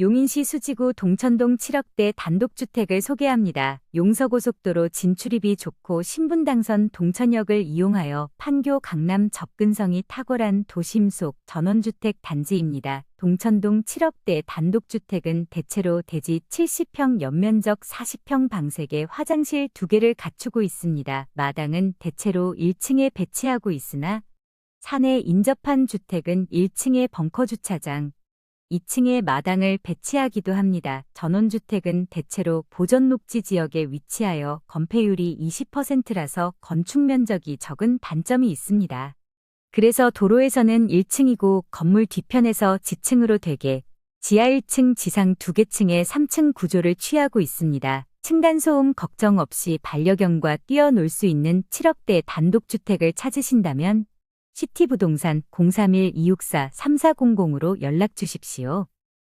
용인시 수지구 동천동 7억대 단독주택을 소개합니다. 용서고속도로 진출입이 좋고 신분당선 동천역을 이용하여 판교 강남 접근성이 탁월한 도심 속 전원주택 단지입니다. 동천동 7억대 단독주택은 대체로 대지 70평 연면적 40평 방색의 화장실 2개를 갖추고 있습니다. 마당은 대체로 1층에 배치하고 있으나 산에 인접한 주택은 1층에 벙커 주차장, 2층에 마당을 배치하기도 합니다. 전원주택은 대체로 보전 녹지 지역에 위치하여 건폐율이 20%라서 건축 면적이 적은 단점이 있습니다. 그래서 도로에서는 1층이고 건물 뒤편에서 지층으로 되게 지하 1층 지상 2개 층의 3층 구조를 취하고 있습니다. 층간소음 걱정 없이 반려견과 뛰어놀 수 있는 7억대 단독주택을 찾으신다면 시티부동산 031-264-3400으로 연락 주십시오.